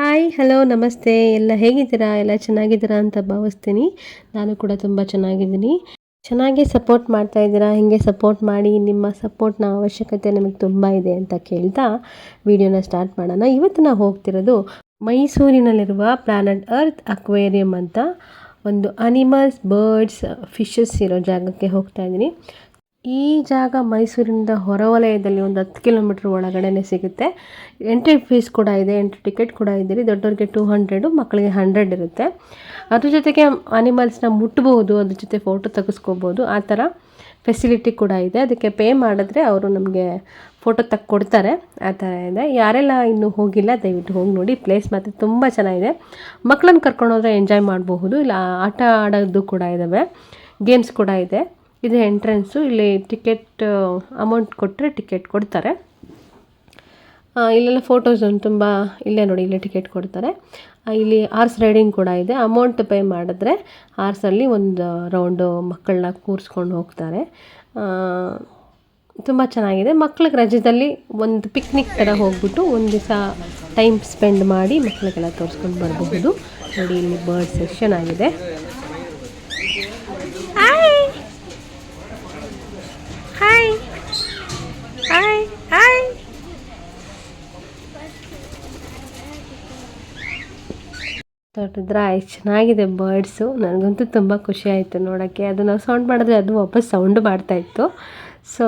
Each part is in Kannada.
ಹಾಯ್ ಹಲೋ ನಮಸ್ತೆ. ಎಲ್ಲ ಹೇಗಿದ್ದೀರಾ? ಎಲ್ಲ ಚೆನ್ನಾಗಿದ್ದೀರಾ ಅಂತ ಭಾವಿಸ್ತೀನಿ. ನಾನು ಕೂಡ ತುಂಬ ಚೆನ್ನಾಗಿದ್ದೀನಿ. ಚೆನ್ನಾಗಿ ಸಪೋರ್ಟ್ ಮಾಡ್ತಾ ಇದ್ದೀರಾ? ಹೀಗೆ ಸಪೋರ್ಟ್ ಮಾಡಿ ನಿಮ್ಮ ಸಪೋರ್ಟ್ನ ಅವಶ್ಯಕತೆ ನಮಗೆ ತುಂಬ ಇದೆ ಅಂತ ಕೇಳ್ತಾ ವಿಡಿಯೋನ ಸ್ಟಾರ್ಟ್ ಮಾಡೋಣ. ಇವತ್ತು ನಾವು ಹೋಗ್ತಿರೋದು ಮೈಸೂರಿನಲ್ಲಿರುವ ಪ್ಲಾನೆಟ್ ಅರ್ತ್ ಅಕ್ವೇರಿಯಂ ಅಂತ ಒಂದು ಅನಿಮಲ್ಸ್ ಬರ್ಡ್ಸ್ ಫಿಶಸ್ ಇರೋ ಜಾಗಕ್ಕೆ ಹೋಗ್ತಾ ಇದ್ದೀನಿ. ಈ ಜಾಗ ಮೈಸೂರಿನಿಂದ ಹೊರವಲಯದಲ್ಲಿ ಒಂದು ಹತ್ತು ಕಿಲೋಮೀಟ್ರ್ ಒಳಗಡೆನೆ ಸಿಗುತ್ತೆ. ಎಂಟ್ರಿ ಫೀಸ್ ಕೂಡ ಇದೆ ಎಂಟ್ರಿ ಟಿಕೆಟ್ ಕೂಡ ಇದೆ. ದೊಡ್ಡವ್ರಿಗೆ ಟೂ ಹಂಡ್ರೆಡು ಮಕ್ಕಳಿಗೆ ಹಂಡ್ರೆಡ್ ಇರುತ್ತೆ. ಅದ್ರ ಜೊತೆಗೆ ಅನಿಮಲ್ಸ್ನ ಮುಟ್ಬೋದು, ಅದ್ರ ಜೊತೆ ಫೋಟೋ ತೆಗೆಸ್ಕೋಬೋದು. ಆ ಥರ ಫೆಸಿಲಿಟಿ ಕೂಡ ಇದೆ. ಅದಕ್ಕೆ ಪೇ ಮಾಡಿದ್ರೆ ಅವರು ನಮಗೆ ಫೋಟೋ ಕೊಡ್ತಾರೆ ಆ ಥರ ಇದೆ. ಯಾರೆಲ್ಲ ಇನ್ನೂ ಹೋಗಿಲ್ಲ, ದಯವಿಟ್ಟು ಹೋಗಿ ನೋಡಿ. ಪ್ಲೇಸ್ ಮಾತ್ರ ತುಂಬ ಚೆನ್ನಾಗಿದೆ. ಮಕ್ಕಳನ್ನ ಕರ್ಕೊಂಡು ಹೋದರೆ ಎಂಜಾಯ್ ಮಾಡಬಹುದು. ಇಲ್ಲ, ಆಟ ಆಡೋದು ಕೂಡ ಇದ್ದಾವೆ ಗೇಮ್ಸ್ ಕೂಡ ಇದೆ. ಇದು ಎಂಟ್ರೆನ್ಸು ಇಲ್ಲಿ ಟಿಕೆಟ್ ಅಮೌಂಟ್ ಕೊಟ್ಟರೆ ಟಿಕೆಟ್ ಕೊಡ್ತಾರೆ. ಇಲ್ಲೆಲ್ಲ ಫೋಟೋಸ್ ಒಂದು ತುಂಬ ಇಲ್ಲೇ ನೋಡಿ, ಇಲ್ಲೇ ಟಿಕೆಟ್ ಕೊಡ್ತಾರೆ. ಇಲ್ಲಿ ಆರ್ಸ್ ರೈಡಿಂಗ್ ಕೂಡ ಇದೆ. ಅಮೌಂಟ್ ಪೇ ಮಾಡಿದ್ರೆ ಆರ್ಸಲ್ಲಿ ಒಂದು ರೌಂಡು ಮಕ್ಕಳನ್ನ ಕೂರಿಸ್ಕೊಂಡು ಹೋಗ್ತಾರೆ. ತುಂಬ ಚೆನ್ನಾಗಿದೆ. ಮಕ್ಳಿಗೆ ರಜದಲ್ಲಿ ಒಂದು ಪಿಕ್ನಿಕ್ ಥರ ಹೋಗ್ಬಿಟ್ಟು ಒಂದು ದಿವಸ ಟೈಮ್ ಸ್ಪೆಂಡ್ ಮಾಡಿ ಮಕ್ಕಳಿಗೆಲ್ಲ ತೋರಿಸ್ಕೊಂಡು ಬರಬಹುದು. ನೋಡಿ, ಇಲ್ಲಿ ಬರ್ಡ್ ಸೆಕ್ಷನ್ ಆಗಿದೆ. ತೊಟ್ಟಿದ್ರೆ ಎಷ್ಟು ಚೆನ್ನಾಗಿದೆ ಬರ್ಡ್ಸು ನನಗಂತೂ ತುಂಬ ಖುಷಿ ಆಯಿತು ನೋಡೋಕ್ಕೆ ಅದು ನಾವು ಸೌಂಡ್ ಮಾಡಿದ್ರೆ ಅದು ವಾಪಸ್ ಸೌಂಡ್ ಮಾಡ್ತಾಯಿತ್ತು ಸೊ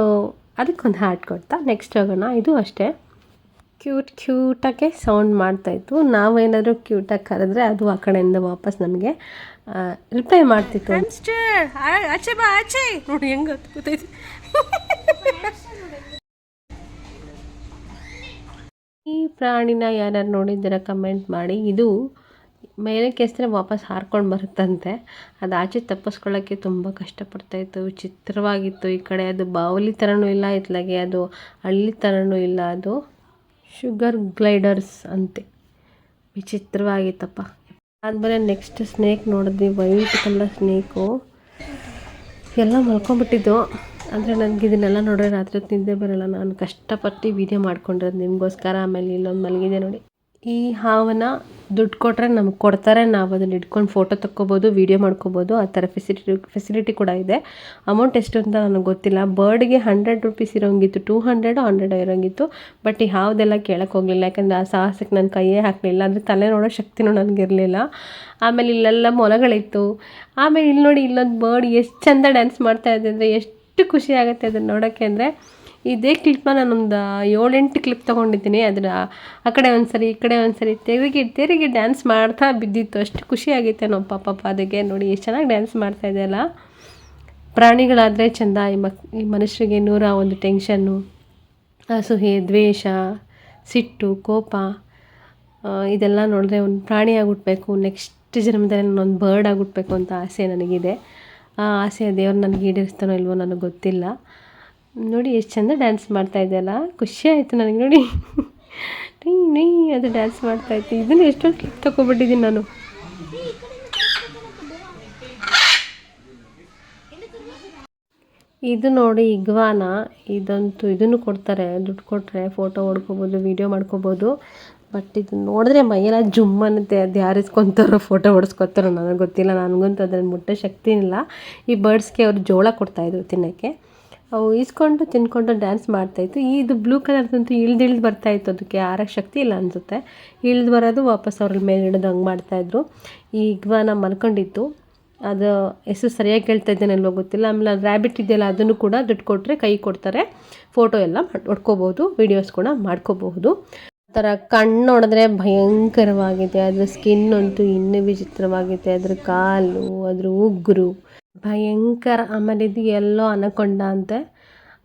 ಅದಕ್ಕೊಂದು ಹಾರ್ಟ್ ಕೊಡ್ತಾ. ನೆಕ್ಸ್ಟ್ ಹೋಗೋಣ. ಇದು ಅಷ್ಟೇ. ಕ್ಯೂಟ್ ಕ್ಯೂಟಾಗೆ ಸೌಂಡ್ ಮಾಡ್ತಾಯಿತ್ತು ನಾವೇನಾದರೂ ಕ್ಯೂಟಾಗಿ ಕರೆದ್ರೆ ಅದು ಆ ಕಡೆಯಿಂದ ವಾಪಸ್ ನಮಗೆ ರಿಪ್ಲೈ ಮಾಡ್ತಿತ್ತು. ಆಚೆ ಬಾ ಆಚೆ. ನೋಡಿ ಹೆಂಗೆ ಗೊತ್ತೈತಿ ಈ ಪ್ರಾಣಿನ ಯಾರ್ಯಾರು ನೋಡಿದ್ದೀರಾ ಕಮೆಂಟ್ ಮಾಡಿ. ಇದು ಮೇಲಕ್ಕೆ ಎಸಿದ್ರೆ ವಾಪಸ್ ಹಾರ್ಕೊಂಡು ಬರುತ್ತಂತೆ. ಅದು ಆಚೆ ತಪ್ಪಿಸ್ಕೊಳ್ಳೋಕ್ಕೆ ತುಂಬ ಕಷ್ಟಪಡ್ತಾಯಿತ್ತು ವಿಚಿತ್ರವಾಗಿತ್ತು ಈ ಕಡೆ. ಅದು ಬಾವಲಿ ಥರನೂ ಇಲ್ಲ, ಇತ್ಲಾಗೆ ಅದು ಹಳ್ಳಿ ಥರನೂ ಇಲ್ಲ. ಅದು ಶುಗರ್ ಗ್ಲೈಡರ್ಸ್ ಅಂತೆ. ವಿಚಿತ್ರವಾಗಿತ್ತಪ್ಪ. ಆದಮೇಲೆ ನೆಕ್ಸ್ಟ್ ಸ್ನೇಕ್ ನೋಡಿದ್ವಿ. White colour snake. ಎಲ್ಲ ಮಲ್ಕೊಂಬಿಟ್ಟಿದ್ದು. ಅಂದರೆ ನನಗೆ ಇದನ್ನೆಲ್ಲ ನೋಡಿದ್ರೆ ರಾತ್ರಿ ಹೊತ್ತು ನಿದ್ದೆ ಬರೋಲ್ಲ. ನಾನು ಕಷ್ಟಪಟ್ಟು ವೀಡಿಯೋ ಮಾಡ್ಕೊಂಡಿರೋದು ನಿಮಗೋಸ್ಕರ. ಆಮೇಲೆ ಇಲ್ಲೊಂದು ಮಲಗಿದೆ ನೋಡಿ. ಈ ಹಾವನ್ನ ದುಡ್ಡು ಕೊಟ್ಟರೆ ನಮ್ಗೆ ಕೊಡ್ತಾರೆ. ನಾವು ಅದನ್ನ ಇಟ್ಕೊಂಡು ಫೋಟೋ ತಕ್ಕೋಬೋದು ವೀಡಿಯೋ ಮಾಡ್ಕೋಬೋದು. ಆ ಥರ ಫೆಸಿಲಿಟಿ ಫೆಸಿಲಿಟಿ ಕೂಡ ಇದೆ. ಅಮೌಂಟ್ ಎಷ್ಟು ಅಂತ ನನಗೆ ಗೊತ್ತಿಲ್ಲ. ಬರ್ಡ್ಗೆ ಹಂಡ್ರೆಡ್ ರುಪೀಸ್ ಇರೋಂಗಿತ್ತು ಟೂ ಹಂಡ್ರೆಡು ಹಂಡ್ರೆಡ್ ಇರೋಂಗಿತ್ತು. ಬಟ್ ಈ ಹಾವ್ದೆಲ್ಲ ಕೇಳಕ್ಕೆ ಹೋಗಲಿಲ್ಲ. ಯಾಕಂದರೆ ಆ ಸಾಹಸಕ್ಕೆ ನನ್ನ ಕೈಯೇ ಹಾಕಲಿಲ್ಲ. ಅಂದರೆ ತಲೆ ನೋಡೋ ಶಕ್ತಿನೂ ನನಗಿರಲಿಲ್ಲ. ಆಮೇಲೆ ಇಲ್ಲೆಲ್ಲ ಮೊಲಗಳಿತ್ತು. ಆಮೇಲೆ ಇಲ್ಲಿ ನೋಡಿ ಇಲ್ಲೊಂದು ಬರ್ಡ್ ಎಷ್ಟು ಚಂದ ಡ್ಯಾನ್ಸ್ ಮಾಡ್ತಾ ಇದೆ ಅಂದರೆ ಎಷ್ಟು ಖುಷಿ ಆಗುತ್ತೆ ಅದನ್ನು ನೋಡೋಕ್ಕೆ ಅಂದರೆ ಇದೇ ಕ್ಲಿಪ್ನ ನಾನೊಂದು ಏಳೆಂಟು ಕ್ಲಿಪ್ ತೊಗೊಂಡಿದ್ದೀನಿ. ಅದರ ಆ ಕಡೆ ಒಂದು ಸರಿ ಈ ಕಡೆ ಒಂದು ಸರಿ ತೆರಿಗೆ ತೆರಿಗೆ ಡ್ಯಾನ್ಸ್ ಮಾಡ್ತಾ ಬಿದ್ದಿತ್ತು. ಅಷ್ಟು ಖುಷಿ ಆಗಿತ್ತೆ ನಾವು ಪಾಪ ಅದಕ್ಕೆ ನೋಡಿ, ಎಷ್ಟು ಚೆನ್ನಾಗಿ ಡ್ಯಾನ್ಸ್ ಮಾಡ್ತಾ ಇದೆಯಲ್ಲ ಪ್ರಾಣಿಗಳಾದರೆ ಚೆಂದ. ಈ ಮಕ್, ಈ ಮನುಷ್ಯರಿಗೆ ನೂರ ಒಂದು ಟೆನ್ಷನ್ನು ಅಸೂಹೆ ದ್ವೇಷ, ಸಿಟ್ಟು, ಕೋಪ. ಇದೆಲ್ಲ ನೋಡಿದ್ರೆ ಒಂದು ಪ್ರಾಣಿ ಆಗಿಬಿಡ್ಬೇಕು. ನೆಕ್ಸ್ಟ್ ಜನ್ಮದಲ್ಲಿ ನಾನೊಂದು ಬರ್ಡ್ ಆಗಿಬಿಡ್ಬೇಕು ಅಂತ ಆಸೆ ನನಗಿದೆ. ಆ ಆಸೆ ದೇವ್ರು ನನಗೆ ಈಡೇರಿಸ್ತಾನೋ ಇಲ್ವೋ ನನಗೆ ಗೊತ್ತಿಲ್ಲ. ನೋಡಿ, ಎಷ್ಟು ಚಂದ ಡ್ಯಾನ್ಸ್ ಮಾಡ್ತಾ ಇದೆಯಲ್ಲ? ಖುಷಿ ಆಯಿತು ನನಗೆ ನೋಡಿ. ನೀ ನೀ ಅದು ಡ್ಯಾನ್ಸ್ ಮಾಡ್ತಾ ಇತ್ತು. ಇದನ್ನು ಎಷ್ಟೊಂದು ಕ್ಲಿಪ್ ತಗೊಬಿಟ್ಟಿದ್ದೀನಿ ನಾನು. ಇದು ನೋಡಿ ಇಗ್ವಾನ. ಇದಂತೂ ಇದನ್ನು ಕೊಡ್ತಾರೆ. ದುಡ್ಡು ಕೊಟ್ಟರೆ ಫೋಟೋ ಹೊಡ್ಕೋಬೋದು ವೀಡಿಯೋ ಮಾಡ್ಕೋಬೋದು. ಬಟ್ ಇದು ನೋಡಿದ್ರೆ ಮೈಯೆಲ್ಲ ಜುಮ್ ಅನ್ನತ್ತೆ. ಅದು ಯಾರು ಫೋಟೋ ಹೊಡ್ಸ್ಕೊತಾರೋ ನನಗೆ ಗೊತ್ತಿಲ್ಲ. ನನಗಂತೂ ಅದನ್ನು ಮುಟ್ಟೋ ಶಕ್ತಿ ಇಲ್ಲ. ಈ ಬರ್ಡ್ಸ್ಗೆ ಅವರು ಜೋಳ ಕೊಡ್ತಾಯಿದ್ರು ತಿನ್ನೋಕ್ಕೆ. ಅವು ಈಸ್ಕೊಂಡು ತಿನ್ಕೊಂಡು ಡ್ಯಾನ್ಸ್ ಮಾಡ್ತಾಯಿತ್ತು ಇದು ಬ್ಲೂ ಕಲರ್ದಂತೂ ಇಳ್ದಿಳ್ದು ಬರ್ತಾಯಿತ್ತು ಅದಕ್ಕೆ ಆರಕ್ಕೆ ಶಕ್ತಿ ಇಲ್ಲ ಅನಿಸುತ್ತೆ. ಇಳ್ದು ಬರೋದು ವಾಪಸ್ ಅವ್ರ ಮೇಲೆ ಹಿಡಿದು ಹಂಗೆ ಮಾಡ್ತಾಯಿದ್ರು ಈ ಇಗ್ವಾನ ಮಲ್ಕೊಂಡಿತ್ತು. ಅದು ಹೆಸರು ಸರಿಯಾಗಿ ಕೇಳ್ತಾ ಇದ್ದೇನಲ್ವೋ ಗೊತ್ತಿಲ್ಲ. ಆಮೇಲೆ ರ್ಯಾಬಿಟ್ ಇದೆಯಲ್ಲ, ಅದನ್ನು ಕೂಡ ದುಡ್ಡು ಕೊಟ್ಟರೆ ಕೈ ಕೊಡ್ತಾರೆ. ಫೋಟೋ ಎಲ್ಲ ಹೊಡ್ಕೋಬೋದು. ವೀಡಿಯೋಸ್ ಕೂಡ ಮಾಡ್ಕೋಬಹುದು. ಆ ಥರ ಕಣ್ಣು ನೋಡಿದ್ರೆ ಭಯಂಕರವಾಗಿದೆ. ಅದರ ಸ್ಕಿನ್ ಅಂತೂ ಇನ್ನೂ ವಿಚಿತ್ರವಾಗಿದೆ. ಅದ್ರ ಕಾಲು, ಅದ್ರ ಉಗುರು. ಭಯಂಕರ ಆಮೇಲೆ ಇದು ಎಲ್ಲೋ ಅನಕೊಂಡ ಅಂತೆ.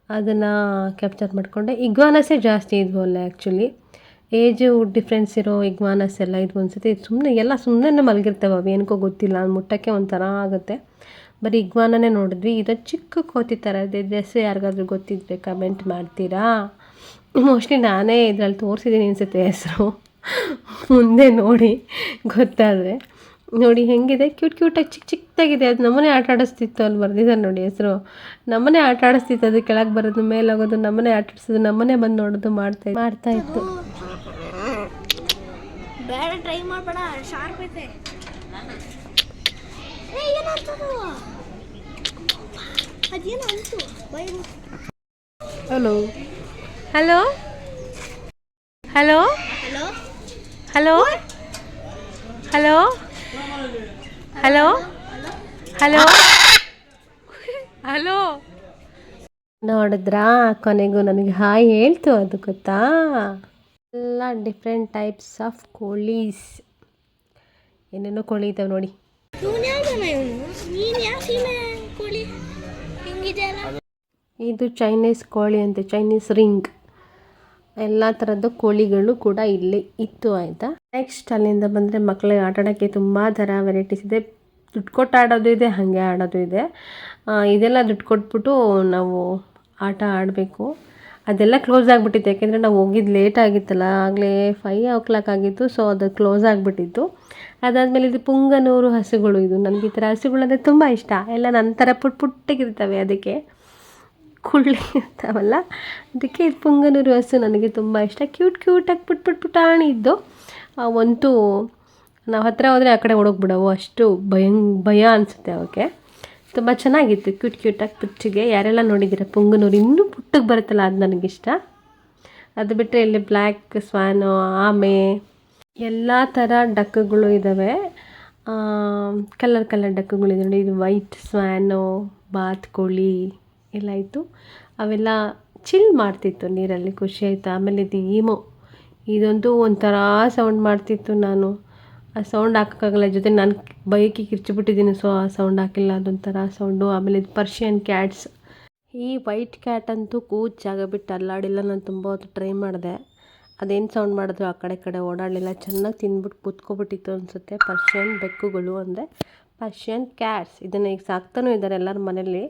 ಅದನ್ನು ಕ್ಯಾಪ್ಚರ್ ಮಾಡಿಕೊಂಡೆ. ಇಗ್ವಾನಸೇ ಜಾಸ್ತಿ ಇದ್ವು ಅಲ್ಲ ಆ್ಯಕ್ಚುಲಿ ಏಜು ಡಿಫ್ರೆನ್ಸ್ ಇರೋ ಇಗ್ವಾನಸ್ ಎಲ್ಲ ಇದು ಒಂದ್ಸತಿ ಸುಮ್ಮನೆ ಎಲ್ಲ ಸುಮ್ಮನೆ ಮಲಗಿರ್ತವೆ ಅವು. ಏನಕ್ಕೋ ಗೊತ್ತಿಲ್ಲ. ಮುಟ್ಟಕ್ಕೆ ಒಂಥರ ಆಗುತ್ತೆ. ಬರೀ ಇಗ್ವಾನನೇ ನೋಡಿದ್ವಿ. ಇದು ಚಿಕ್ಕ ಕೋತಿ ಥರ ಇದೆ. ಹೆಸರು ಯಾರಿಗಾದ್ರೂ ಗೊತ್ತಿದ್ರೆ ಕಮೆಂಟ್ ಮಾಡ್ತೀರಾ? ಮೋಸ್ಟ್ಲಿ ನಾನೇ ಇದರಲ್ಲಿ ತೋರಿಸಿದ್ದೀನಿ ಅನಿಸುತ್ತೆ ಹೆಸರು. ಮುಂದೆ ನೋಡಿ ಗೊತ್ತಾದರೆ. ನೋಡಿ ಹೆಂಗಿದೆ? ಕ್ಯೂಟ್ ಕ್ಯೂಟಾಗಿ ಚಿಕ್ಕ ಚಿಕ್ಕದಾಗಿದೆ ಅದು ನಮ್ಮನೆ ಆಟ ಆಡಿಸ್ತಿತ್ತು ಅಲ್ಲಿ ಬರ್ದಿದ್ದಾರೆ ನೋಡಿ ಹೆಸರು. ನಮ್ಮನೆ ಆಟ ಆಡಿಸ್ತಿತ್ತು. ಅದು ಕೆಳಗೆ ಬರೋದು ಮೇಲೆ ಹೋಗೋದು ನಮ್ಮನೆ ಆಟ ಆಡಿಸೋದು ನಮ್ಮನೆ ಬಂದು ನೋಡೋದು ಮಾಡ್ತಾ ಮಾಡ್ತಾ ಇತ್ತು. ಬೇಡ ಟ್ರೈ ಮಾಡಬೇಡ. ಶಾರ್ಪ್ ಐತೆ. Hello hello hello hello hello hello hello? Hello? Hello? ನೋಡಿದ್ರಾ? ಕೊನೆಗೂ ನನಗೆ ಹಾಯ್ ಹೇಳ್ತು ಅದು ಗೊತ್ತಾ? ಎಲ್ಲ ಡಿಫ್ರೆಂಟ್ ಟೈಪ್ಸ್ ಆಫ್ ಕೋಳೀಸ್. ಏನೇನೋ ಕೋಳಿ ಇದ್ದಾವೆ ನೋಡಿ. ಇದು ಚೈನೀಸ್ ಕೋಳಿ ಅಂತೆ ಚೈನೀಸ್ ರಿಂಗ್ ಎಲ್ಲ ಥರದ್ದು ಕೋಳಿಗಳು ಕೂಡ ಇಲ್ಲಿ ಇತ್ತು ಆಯಿತಾ? ನೆಕ್ಸ್ಟ್ ಅಲ್ಲಿಂದ ಬಂದರೆ ಮಕ್ಕಳಿಗೆ ಆಟ ಆಡೋಕ್ಕೆ ತುಂಬ ಥರ ವೆರೈಟೀಸ್ ಇದೆ. ದುಡ್ಡು ಕೊಟ್ಟು ಆಡೋದು ಇದೆ, ಹಾಗೆ ಆಡೋದು ಇದೆ. ಇದೆಲ್ಲ ದುಡ್ಡು ಕೊಟ್ಬಿಟ್ಟು ನಾವು ಆಟ ಆಡಬೇಕು. ಅದೆಲ್ಲ ಕ್ಲೋಸ್ ಆಗಿಬಿಟ್ಟಿತ್ತು. ಯಾಕೆಂದರೆ ನಾವು ಹೋಗಿದ್ದು ಲೇಟ್ ಆಗಿತ್ತಲ್ಲ, ಆಗಲೇ ಫೈ ಓ ಕ್ಲಾಕ್ ಆಗಿತ್ತು ಸೊ ಅದು ಕ್ಲೋಸ್ ಆಗಿಬಿಟ್ಟಿತ್ತು. ಅದಾದಮೇಲೆ ಇದು ಪುಂಗನೂರು ಹಸುಗಳು ಇದು. ನನಗೆ ಈ ಥರ ಹಸುಗಳಂದರೆ ತುಂಬ ಇಷ್ಟ. ಎಲ್ಲ ನನ್ನ ಥರ ಪುಟ್ ಪುಟ್ಟಿಗಿರ್ತವೆ ಅದಕ್ಕೆ. ಕುಳ್ಳಿ ಇರ್ತಾವಲ್ಲ? ಅದಕ್ಕೆ ಇದು ಪುಂಗನೂರು ಹಸು ನನಗೆ ತುಂಬ ಇಷ್ಟ. ಕ್ಯೂಟ್ ಕ್ಯೂಟಾಗಿ ಪುಟ್ ಪುಟ್ ಪುಟಾಣಿ ಇದ್ದು ಅವಂತೂ ನಾವು ಹತ್ತಿರ ಹೋದರೆ ಆ ಕಡೆ ಓಡೋಗ್ಬಿಡವು. ಅಷ್ಟು ಭಯಂ, ಭಯ ಅನಿಸುತ್ತೆ ಅವಕ್ಕೆ. ತುಂಬ ಚೆನ್ನಾಗಿತ್ತು ಕ್ಯೂಟ್ ಕ್ಯೂಟಾಗಿ ಪುಚ್ಚಿಗೆ ಯಾರೆಲ್ಲ ನೋಡಿದ್ದೀರ ಪುಂಗನೂರು? ಇನ್ನೂ ಪುಟ್ಟಕ್ಕೆ ಬರುತ್ತಲ್ಲ, ಅದು ನನಗಿಷ್ಟ. ಅದು ಬಿಟ್ಟರೆ ಇಲ್ಲಿ ಬ್ಲ್ಯಾಕ್, ಸ್ವಾನು, ಆಮೆ, ಎಲ್ಲ ಥರ ಡಕ್ಕುಗಳು ಇದ್ದಾವೆ ಕಲರ್ ಕಲರ್ ಡಕ್ಕುಗಳಿದೆ ನೋಡಿ. ಇದು ವೈಟ್ ಸ್ವ್ಯಾನು ಬಾತ್ಕೋಳಿ ಎಲ್ಲ ಇತ್ತು ಅವೆಲ್ಲ ಚಿಲ್ ಮಾಡ್ತಿತ್ತು ನೀರಲ್ಲಿ ಖುಷಿ ಆಯಿತು? ಆಮೇಲೆ ಇದು ಈಮೋ ಇದಂತೂ ಒಂಥರ ಸೌಂಡ್ ಮಾಡ್ತಿತ್ತು ನಾನು. ಆ ಸೌಂಡ್ ಹಾಕೋಕ್ಕಾಗಲ್ಲ ಜೊತೆ ನಾನು ಬೈಕಿ ಕಿರ್ಚಿಬಿಟ್ಟಿದ್ದೀನಿ ಸೊ ಆ ಸೌಂಡ್ ಹಾಕಿಲ್ಲ. ಅದೊಂಥರ ಸೌಂಡು ಆಮೇಲೆ ಇದು ಪರ್ಷಿಯನ್ ಕ್ಯಾಟ್ಸ್ ಈ ವೈಟ್ ಕ್ಯಾಟ್ ಅಂತೂ ಕೂತ್ ಜಾಗ ಬಿಟ್ಟು ಅಲ್ಲಾಡಿಲ್ಲ. ನಾನು ತುಂಬ ಹೊತ್ತು ಟ್ರೈ ಮಾಡಿದೆ. ಅದೇನು ಸೌಂಡ್ ಮಾಡಿದ್ರು ಆ ಕಡೆ ಕಡೆ ಓಡಾಡಲಿಲ್ಲ. ಚೆನ್ನಾಗಿ ತಿಂದ್ಬಿಟ್ಟು ಕೂತ್ಕೊಬಿಟ್ಟಿತ್ತು ಅನಿಸುತ್ತೆ. ಪರ್ಷಿಯನ್ ಬೆಕ್ಕುಗಳು ಅಂದರೆ ಪರ್ಷಿಯನ್ ಕ್ಯಾಟ್ಸ್ ಇದನ್ನು ಈಗ ಸಾಕ್ತಾನೂ ಇದ್ದಾರೆ ಎಲ್ಲರ ಮನೇಲಿ.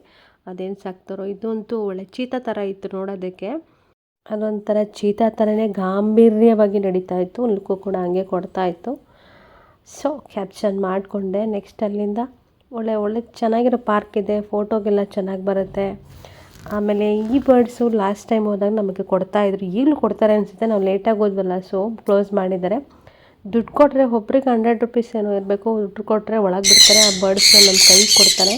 ಅದೇನು ಸಾಕ್ತಾರೋ? ಇದಂತೂ ಒಳ್ಳೆ ಚೀತಾ ಥರ ಇತ್ತು ನೋಡೋದಕ್ಕೆ. ಅದೊಂಥರ ಚೀತಾ ಥರನೇ ಗಾಂಭೀರ್ಯವಾಗಿ ನಡೀತಾ ಇತ್ತು. ಲುಕ್ಕು ಕೂಡ ಹಂಗೆ ಕೊಡ್ತಾ ಇತ್ತು. ಸೊ ಕ್ಯಾಪ್ಷನ್ ಮಾಡಿಕೊಂಡೆ. ನೆಕ್ಸ್ಟ್ ಅಲ್ಲಿಂದ ಒಳ್ಳೆ ಒಳ್ಳೆ ಚೆನ್ನಾಗಿರೋ ಪಾರ್ಕ್ ಇದೆ. ಫೋಟೋಗೆಲ್ಲ ಚೆನ್ನಾಗಿ ಬರುತ್ತೆ. ಆಮೇಲೆ ಈ ಬರ್ಡ್ಸು ಲಾಸ್ಟ್ ಟೈಮ್ ಹೋದಾಗ ನಮಗೆ ಕೊಡ್ತಾಯಿದ್ರು ಈಗಲೂ ಕೊಡ್ತಾರೆ ಅನಿಸುತ್ತೆ. ನಾವು ಲೇಟಾಗಿ ಹೋದ್ವಲ್ಲ ಸೊ ಕ್ಲೋಸ್ ಮಾಡಿದ್ದಾರೆ. ದುಡ್ಡು ಕೊಟ್ಟರೆ ಒಬ್ರಿಗೆ ಹಂಡ್ರೆಡ್ ರುಪೀಸ್ ಏನೋ ಇರಬೇಕು. ದುಡ್ಡು ಕೊಟ್ಟರೆ ಒಳಗೆ ಬಿಡ್ತಾರೆ. ಆ ಬರ್ಡ್ಸ್ನ ನಮ್ಮ ಕೈಗೆ ಕೊಡ್ತಾರೆ.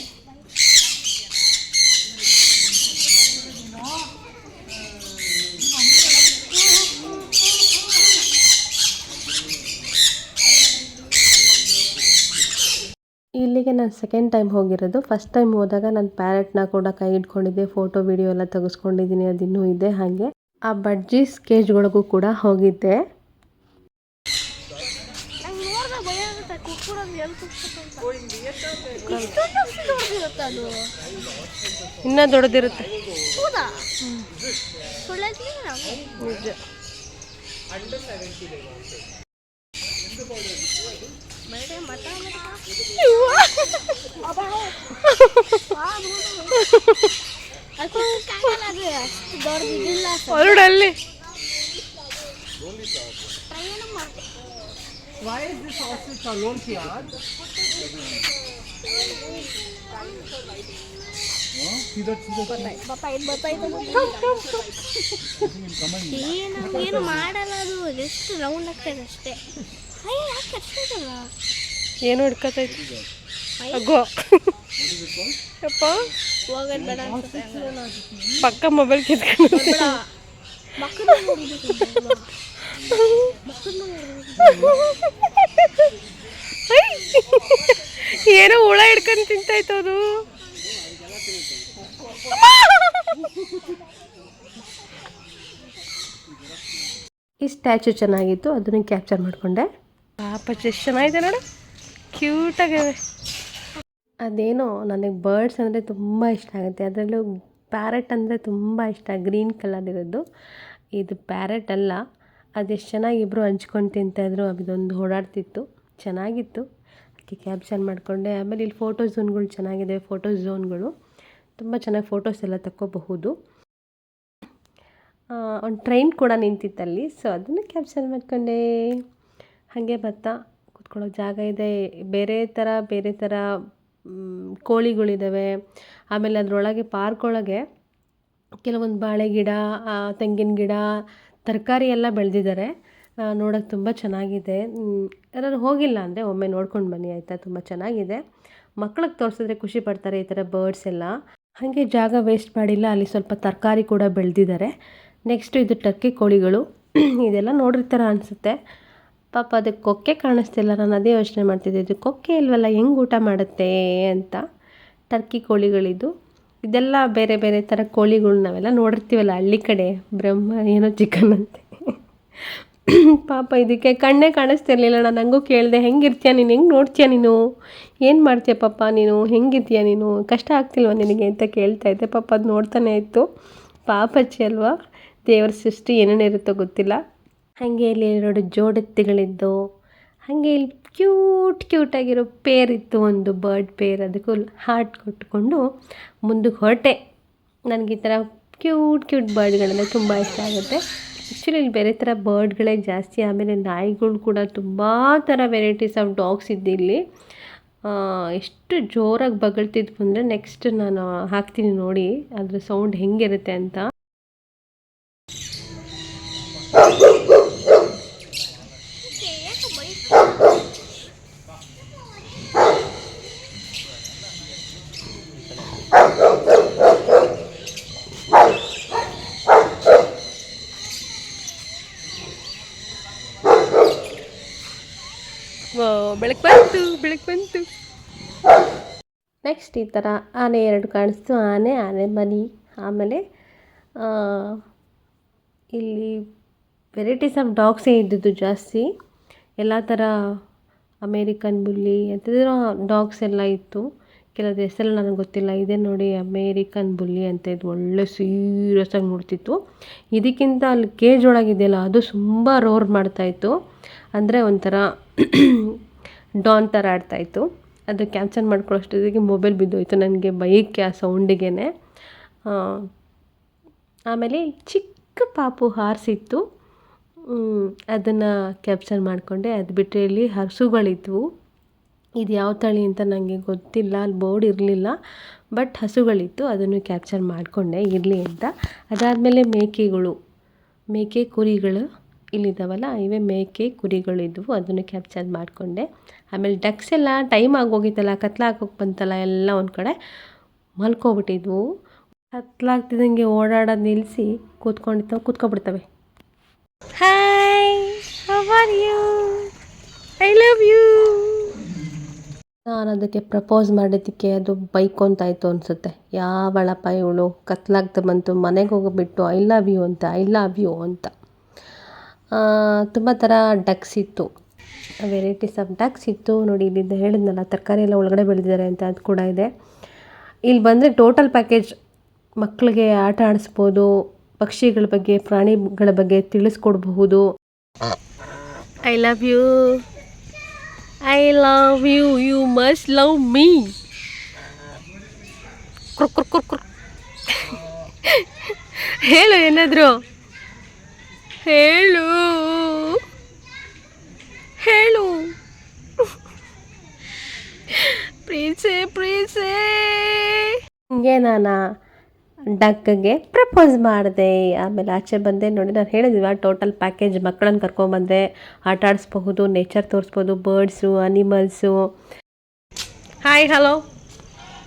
ನಾನು ಸೆಕೆಂಡ್ ಟೈಮ್ ಹೋಗಿರೋದು. ಫಸ್ಟ್ ಟೈಮ್ ಹೋದಾಗ ನಾನು ಪ್ಯಾರೆಟ್ನ ಕೂಡ ಕೈ ಇಟ್ಕೊಂಡಿದ್ದೆ ಫೋಟೋ ವಿಡಿಯೋ ಎಲ್ಲ ತೆಗೆಸ್ಕೊಂಡಿದ್ದೀನಿ ಅದಿನ್ನೂ ಇದೆ ಹಾಗೆ. ಆ ಬಡ್ಜೀಸ್ ಕೇಜ್ಗಳಿಗೂ ಕೂಡ ಹೋಗಿದ್ದೆ. ಇನ್ನ ದೊಡ್ಡದಿರುತ್ತೆ ನಿಜ. ಹೊರಡಲ್ಲಿ Why is this ostrich alone here? ಏನು ಏನು ಮಾಡಲ್ಲ ಅದು ಜಸ್ಟ್ ರೌಂಡ್ ಆಗ್ತದೆ ಅಷ್ಟೇ. ಏನು ಹಿಡ್ಕತೈತಿ? ಅಗೋ ಅಪ್ಪ ಪಕ್ಕ ಮೊಬೈಲ್ ಕಿತ್ಕೊಂಡು ಏನೋ ಹುಳ ಹಿಡ್ಕೊಂಡು ತಿಂತಾಯ್ತು ಅದು. ಈ ಸ್ಟ್ಯಾಚು ಚೆನ್ನಾಗಿತ್ತು ಅದನ್ನು ಕ್ಯಾಪ್ಚರ್ ಮಾಡಿಕೊಂಡೆ. ಪಾಪ ಎಷ್ಟು ಚೆನ್ನಾಗಿದೆ ನೋಡು. ಕ್ಯೂಟಾಗಿವೆ ಅದೇನೋ ನನಗೆ ಬರ್ಡ್ಸ್ ಅಂದರೆ ತುಂಬ ಇಷ್ಟ ಆಗುತ್ತೆ. ಅದರಲ್ಲೂ ಪ್ಯಾರೆಟ್ ಅಂದರೆ ತುಂಬ ಇಷ್ಟ. ಗ್ರೀನ್ ಕಲರ್ ಇರೋದು. ಇದು ಪ್ಯಾರೆಟ್ ಅಲ್ಲ. ಅದೆಷ್ಟು ಚೆನ್ನಾಗಿ ಇಬ್ಬರು ಹಂಚ್ಕೊಂಡು ತಿಂತಾಯಿದ್ರು ಅದೊಂದು ಓಡಾಡ್ತಿತ್ತು. ಚೆನ್ನಾಗಿತ್ತು. ಅದಕ್ಕೆ ಕ್ಯಾಪ್ಚರ್ ಮಾಡಿಕೊಂಡೆ. ಆಮೇಲೆ ಇಲ್ಲಿ ಫೋಟೋ ಝೋನ್ಗಳು ಚೆನ್ನಾಗಿದೆ. ಫೋಟೋ ಝೋನ್ಗಳು ತುಂಬ ಚೆನ್ನಾಗಿ ಫೋಟೋಸ್ ಎಲ್ಲ ತಕ್ಕೋಬಹುದು. ಒಂದು ಟ್ರೈನ್ ಕೂಡ ನಿಂತಿತ್ತಲ್ಲಿ. ಸೊ ಅದನ್ನು ಕ್ಯಾಪ್ಚರ್ ಮಾಡ್ಕೊಂಡೆ. ಹಾಗೆ ಬರ್ತಾ ಕೂತ್ಕೊಳ್ಳೋ ಜಾಗ ಇದೆ. ಬೇರೆ ಥರ ಬೇರೆ ಥರ ಕೋಳಿಗಳಿದ್ದಾವೆ ಆಮೇಲೆ ಅದರೊಳಗೆ ಪಾರ್ಕ್ ಒಳಗೆ ಕೆಲವೊಂದು ಬಾಳೆ ಗಿಡ ತೆಂಗಿನ ಗಿಡ, ತರಕಾರಿ ಎಲ್ಲ ಬೆಳೆದಿದ್ದಾರೆ ನೋಡೋಕೆ ತುಂಬ ಚೆನ್ನಾಗಿದೆ. ಯಾರಾದ್ರು ಹೋಗಿಲ್ಲ ಅಂದರೆ ಒಮ್ಮೆ ನೋಡ್ಕೊಂಡು ಬನ್ನಿ ಆಯಿತಾ? ತುಂಬ ಚೆನ್ನಾಗಿದೆ. ಮಕ್ಳಿಗೆ ತೋರಿಸಿದ್ರೆ ಖುಷಿ ಪಡ್ತಾರೆ ಈ ಥರ ಬರ್ಡ್ಸ್ ಎಲ್ಲ. ಹಾಗೆ ಜಾಗ ವೇಸ್ಟ್ ಮಾಡಿಲ್ಲ, ಅಲ್ಲಿ ಸ್ವಲ್ಪ ತರಕಾರಿ ಕೂಡ ಬೆಳೆದಿದ್ದಾರೆ ನೆಕ್ಸ್ಟು ಇದು ಟರ್ಕಿ ಕೋಳಿಗಳು. ಇದೆಲ್ಲ ನೋಡಿರ್ತಾರ ಅನಿಸುತ್ತೆ. ಪಾಪ ಅದಕ್ಕೆ ಕೊಕ್ಕೆ ಕಾಣಿಸ್ತಿಲ್ಲ, ನಾನು ಅದೇ ಯೋಚನೆ ಮಾಡ್ತಿದ್ದೆ, ಇದು ಕೊಕ್ಕೆ ಇಲ್ವಲ್ಲ, ಹೆಂಗೆ ಊಟ ಮಾಡುತ್ತೆ ಅಂತ. ಟರ್ಕಿ ಕೋಳಿಗಳಿದ್ದು ಇದೆಲ್ಲ ಬೇರೆ ಬೇರೆ ಥರ ಕೋಳಿಗಳು ನಾವೆಲ್ಲ ನೋಡಿರ್ತೀವಲ್ಲ ಹಳ್ಳಿ ಕಡೆ, ಬ್ರಹ್ಮ ಏನೋ ಚಿಕನ್ ಅಂತೆ. ಪಾಪ ಇದಕ್ಕೆ ಕಣ್ಣೇ ಕಾಣಿಸ್ತಿರ್ಲಿಲ್ಲ, ನಾನು ನನಗೂ ಕೇಳಿದೆ, ಹೆಂಗಿರ್ತೀಯ ನೀನು, ಹೆಂಗೆ ನೋಡ್ತೀಯ ನೀನು? ಏನು ಮಾಡ್ತೀಯ ಪಾಪ ನೀನು? ಹೆಂಗಿದ್ಯ ನೀನು? ಕಷ್ಟ ಆಗ್ತಿಲ್ವ ನಿನಗೆ? ಅಂತ ಕೇಳ್ತಾ ಇದ್ದೆ. ಪಾಪ ಅದು ನೋಡ್ತಾನೆ ಇತ್ತು. ಪಾಪಚ್ಚಿ ಅಲ್ವಾ? ದೇವರ ಸೃಷ್ಟಿ ಏನೇನಿರುತ್ತೋ ಗೊತ್ತಿಲ್ಲ. ಹಾಗೆ ಇಲ್ಲಿ ಎರಡು ಜೋಡತ್ತಿಗಳಿದ್ದವು. ಹಾಗೆ ಇಲ್ಲಿ ಕ್ಯೂಟ್ ಕ್ಯೂಟಾಗಿರೋ ಪೇರ್ ಇತ್ತು, ಒಂದು ಬರ್ಡ್ ಪೇರ್. ಅದಕ್ಕೂ ಹಾರ್ಟ್ ಕೊಟ್ಕೊಂಡು ಮುಂದಕ್ಕೆ ಹೊರಟೆ. ನನಗೆ ಈ ಥರ ಕ್ಯೂಟ್ ಕ್ಯೂಟ್ ಬರ್ಡ್ಗಳೆಲ್ಲ ತುಂಬ ಇಷ್ಟ ಆಗುತ್ತೆ. ಆ್ಯಕ್ಚುಲಿ ಇಲ್ಲಿ ಬೇರೆ ಥರ ಬರ್ಡ್ಗಳೇ ಜಾಸ್ತಿ. ಆಮೇಲೆ ನಾಯಿಗಳು ಕೂಡ ತುಂಬ ಥರ ವೆರೈಟೀಸ್ ಆಫ್ ಡಾಗ್ಸ್ ಇದ್ದು ಇಲ್ಲಿ ಎಷ್ಟು ಜೋರಾಗಿ ಬಗಳ್ತಿದ್ವು ಅಂದರೆ ನೆಕ್ಸ್ಟ್ ನಾನು ಹಾಕ್ತೀನಿ ನೋಡಿ. ಅದರ ಸೌಂಡ್ ಹೆಂಗಿರುತ್ತೆ ಅಂತ ಯಾಕೆ ಬೈ ಬೆಳಕು ಬಂತು ಬೆಳಕು ಬಂತು. ನೆಕ್ಸ್ಟ್ ಈ ಥರ ಆನೆ ಎರಡು ಕಾಣಿಸ್ತು. ಆನೆ ಆನೆ, ಮನಿ. ಆಮೇಲೆ ಇಲ್ಲಿ ವೆರೈಟೀಸ್ ಆಫ್ ಡಾಗ್ಸೇ ಇದ್ದಿದ್ದು ಜಾಸ್ತಿ. ಎಲ್ಲ ಥರ ಅಮೇರಿಕನ್ ಬುಲ್ಲಿ ಅಂತಿದ್ರು. ಡಾಗ್ಸ್ ಎಲ್ಲ ಇತ್ತು. ಕೆಲವ್ದು ಹೆಸರು ನನಗೆ ಗೊತ್ತಿಲ್ಲ. ಇದೇ ನೋಡಿ ಅಮೇರಿಕನ್ ಬುಲ್ಲಿ ಅಂತ ಇದು ಒಳ್ಳೆ ಸೀರಿಯಸ್ ಆಗಿ ನೋಡ್ತಿತ್ತು ಇದಕ್ಕಿಂತ ಅಲ್ಲಿ ಕೇಜ್ ಒಳಗಿದೆಯಲ್ಲ, ಅದು ತುಂಬ ರೋರ್ ಮಾಡ್ತಾಯಿತ್ತು ಅಂದರೆ ಒಂಥರ ಡಾನ್ ಥರ ಆಡ್ತಾಯಿತ್ತು ಅದು ಕ್ಯಾಪ್ಚರ್ ಮಾಡ್ಕೊಳ್ಳೋಷ್ಟೊತ್ತಿಗೆ ಮೊಬೈಲ್ ಬಿದ್ದೋಯ್ತು ನನಗೆ ಬೈಕ್ಕೆ ಆ ಸೌಂಡಿಗೆ ಆಮೇಲೆ ಚಿಕ್ಕ ಪಾಪು ಹಾರಿಸಿತ್ತು. ಅದನ್ನು ಕ್ಯಾಪ್ಚರ್ ಮಾಡಿಕೊಂಡೆ. ಅದು ಬಿಟ್ಟರೆ ಇಲ್ಲಿ ಹಸುಗಳಿದ್ವು. ಇದು ಯಾವ ತಳಿ ಅಂತ ನನಗೆ ಗೊತ್ತಿಲ್ಲ ಅಲ್ಲಿ ಬೋರ್ಡ್ ಇರಲಿಲ್ಲ. ಬಟ್ ಹಸುಗಳಿತ್ತು, ಅದನ್ನು ಕ್ಯಾಪ್ಚರ್ ಮಾಡಿಕೊಂಡೆ, ಇರಲಿ ಅಂತ. ಅದಾದಮೇಲೆ ಮೇಕೆಗಳು, ಮೇಕೆ ಕುರಿಗಳು. ಇಲ್ಲಿದ್ದಾವಲ್ಲ, ಇವೇ ಮೇಕೆ ಕುರಿಗಳಿದ್ವು ಅದನ್ನು ಕ್ಯಾಪ್ಚರ್ ಮಾಡಿಕೊಂಡೆ. ಆಮೇಲೆ ಡಕ್ಸ್ ಎಲ್ಲ ಟೈಮ್ ಆಗೋಗಿತ್ತಲ್ಲ ಕತ್ಲಾಗೋಗಿ ಬಂತಲ್ಲ, ಎಲ್ಲ ಒಂದು ಕಡೆ ಮಲ್ಕೊಬಿಟ್ಟಿದ್ವು. ಕತ್ಲಾಗ್ತಿದ್ದಂಗೆ ಓಡಾಡೋದು ನಿಲ್ಲಿಸಿ ಕೂತ್ಕೊಂಡಿರ್ತಾವೆ ಕೂತ್ಕೊಬಿಡ್ತವೆ. Hi are you I love you ನಾನು ಅದಕ್ಕೆ ಪ್ರಪೋಸ್ ಮಾಡಿದ್ದಕ್ಕೆ ಅದು ಬೈಕೊಂತಾಯಿತು ಅನಿಸುತ್ತೆ. ಯಾವಳಪ್ಪ ಇವಳು, ಕತ್ಲಾಗ್ತಾ ಬಂತು, ಮನೆಗೆ ಹೋಗಿಬಿಟ್ಟು ಐ ಲವ್ ಯು ಅಂತ ಐ ಲವ್ ಯು ಅಂತ. ತುಂಬ ಥರ ಡಕ್ಸ್ ಇತ್ತು. ವೆರೈಟೀಸ್ ಆಫ್ ಡಕ್ಸ್ ಇತ್ತು. ನೋಡಿ, ಇಲ್ಲಿಂದ ಹೇಳಿದ್ನಲ್ಲ, ತರಕಾರಿ ಎಲ್ಲ ಒಳಗಡೆ ಬೆಳೆದಿದ್ದಾರೆ ಅಂತ ಅದು ಕೂಡ ಇದೆ. ಇಲ್ಲಿ ಬಂದರೆ ಟೋಟಲ್ ಪ್ಯಾಕೇಜ್ ಮಕ್ಕಳಿಗೆ ಆಟ ಆಡಿಸ್ಬೋದು, ಪಕ್ಷಿಗಳ ಬಗ್ಗೆ, ಪ್ರಾಣಿಗಳ ಬಗ್ಗೆ ತಿಳಿಸ್ಕೊಡ್ಬಹುದು. I love you I love you you must love me ಹೇಳು, ಏನಾದರೂ? ಹೇಳು. ಹೇಳು. ಪ್ರೀಸೆ ಪ್ರೀಸೆ ಹಿಂಗೆ ನಾನು ಡಕ್ಗೆ ಪ್ರಪೋಸ್ ಮಾಡಿದೆ. ಆಮೇಲೆ ಆಚೆ ಬಂದೆ. ನೋಡಿ ನಾನು ಹೇಳಿದ್ವಿ ಟೋಟಲ್ ಪ್ಯಾಕೇಜ್ ಮಕ್ಕಳನ್ನು ಕರ್ಕೊಂಬಂದೆ ಆಟ ಆಡಿಸ್ಬಹುದು nature ತೋರಿಸ್ಬೋದು birds animals. Hi hello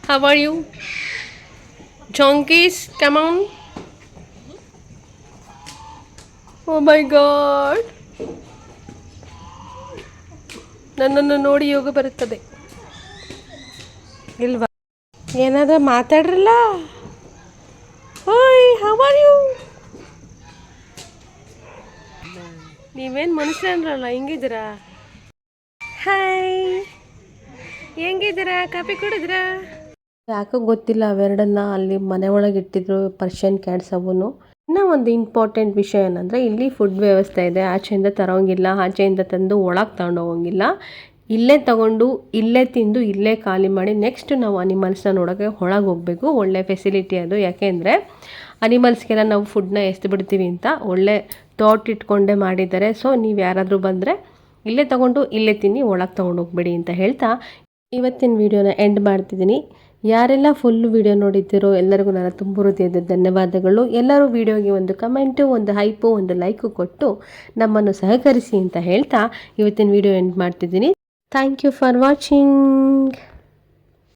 how are you ಜೊಂಕೀಸ್ come on oh my god ನನ್ನನ್ನು ನೋಡಿ ಯೋಗ ಬರುತ್ತದೆ. ಇಲ್ವಾ? ಏನಾದ್ರೂ ಮಾತಾಡ್ರಲ್ಲ? ಓಯ್ ಹೌ ಆರ್ ಯು ನೀವೇನು ಮನುಷ್ಯನ್ರಲ್ಲ ಹೆಂಗಿದ್ದೀರಾ? ಹಾಯ್ ಹೆಂಗಿದ್ದೀರಾ? ಕಾಫಿ ಕುಡಿದ್ರಾ? ಯಾಕೋ ಗೊತ್ತಿಲ್ಲ ಅವೆರಡನ್ನ ಅಲ್ಲಿ ಮನೆ ಒಳಗೆ ಇಟ್ಟಿದ್ರು ಪರ್ಷಿಯನ್ ಕ್ಯಾಟ್ಸ್ ಅವನು ಇನ್ನೂ ಒಂದು ಇಂಪಾರ್ಟೆಂಟ್ ವಿಷಯ ಏನಂದರೆ ಇಲ್ಲಿ ಫುಡ್ ವ್ಯವಸ್ಥೆ ಇದೆ. ಆಚೆಯಿಂದ ತರೋಂಗಿಲ್ಲ, ಆಚೆಯಿಂದ ತಂದು ಒಳಗೆ ತಗೊಂಡೋಗಂಗಿಲ್ಲ. ಇಲ್ಲೇ ತಗೊಂಡು, ಇಲ್ಲೇ ತಿಂದು, ಇಲ್ಲೇ ಖಾಲಿ ಮಾಡಿ ನೆಕ್ಸ್ಟ್ ನಾವು ಅನಿಮಲ್ಸ್ನ ನೋಡೋಕ್ಕೆ ಒಳಗೆ ಹೋಗಬೇಕು. ಒಳ್ಳೆ ಫೆಸಿಲಿಟಿ ಅದು. ಯಾಕೆಂದರೆ ಅನಿಮಲ್ಸ್ಗೆಲ್ಲ ನಾವು ಫುಡ್ನ ಎಸ್ದು ಬಿಡ್ತೀವಿ ಅಂತ ಒಳ್ಳೆ ಥಾಟ್ ಇಟ್ಕೊಂಡೇ ಮಾಡಿದ್ದಾರೆ. ಸೊ ನೀವು ಯಾರಾದರೂ ಬಂದರೆ ಇಲ್ಲೇ ತಗೊಂಡು, ಇಲ್ಲೇ ತಿನ್ನಿ, ಒಳಗೆ ತೊಗೊಂಡು ಹೋಗ್ಬೇಡಿ ಅಂತ ಹೇಳ್ತಾ ಇವತ್ತಿನ ವಿಡಿಯೋನ ಎಂಡ್ ಮಾಡ್ತಿದ್ದೀನಿ. ಯಾರೆಲ್ಲ ಫುಲ್ ವಿಡಿಯೋ ನೋಡಿದ್ದೀರೋ ಎಲ್ಲರಿಗೂ ನನ್ನ ತುಂಬ ಹೃದಯದ ಧನ್ಯವಾದಗಳು. ಎಲ್ಲರೂ ವಿಡಿಯೋಗೆ ಒಂದು ಕಮೆಂಟು ಒಂದು ಹೈಪು ಒಂದು ಲೈಕು ಕೊಟ್ಟು ನಮ್ಮನ್ನು ಸಹಕರಿಸಿ ಅಂತ ಹೇಳ್ತಾ ಇವತ್ತಿನ ವಿಡಿಯೋ ಎಂಡ್ ಮಾಡ್ತಿದ್ದೀನಿ. Thank you for watching